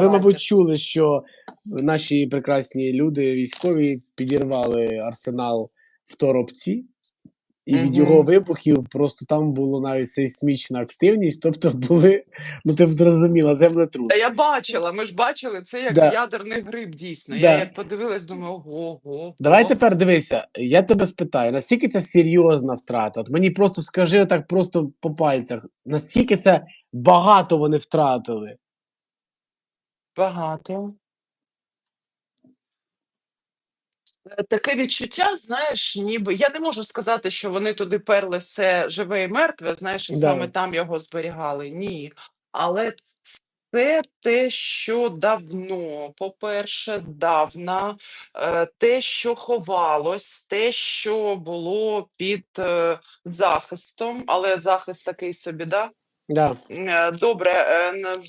Ви, мабуть, чули, що наші прекрасні люди, військові, підірвали арсенал в Торопці, і від Мгм. його вибухів просто там було навіть сейсмічна активність, тобто були, ну ти б зрозуміла, землетрус. Та я бачила, ми ж бачили це як Да. ядерний гриб, дійсно. Да. Я як подивилась, думаю, ого, ого. Давай тепер дивися, я тебе спитаю, наскільки це серйозна втрата? От мені просто скажи так просто по пальцях, наскільки це багато вони втратили? Багато. Е, Таке відчуття, знаєш, ніби я не можу сказати, що вони туди перли все живе і мертве, знаєш, і Да. саме там його зберігали. Ні. Але це те, що давно, по-перше, здавна, е, те, що ховалось, те, що було під е, захистом, але захист такий собі, да? Да. Е, Добре, е, н-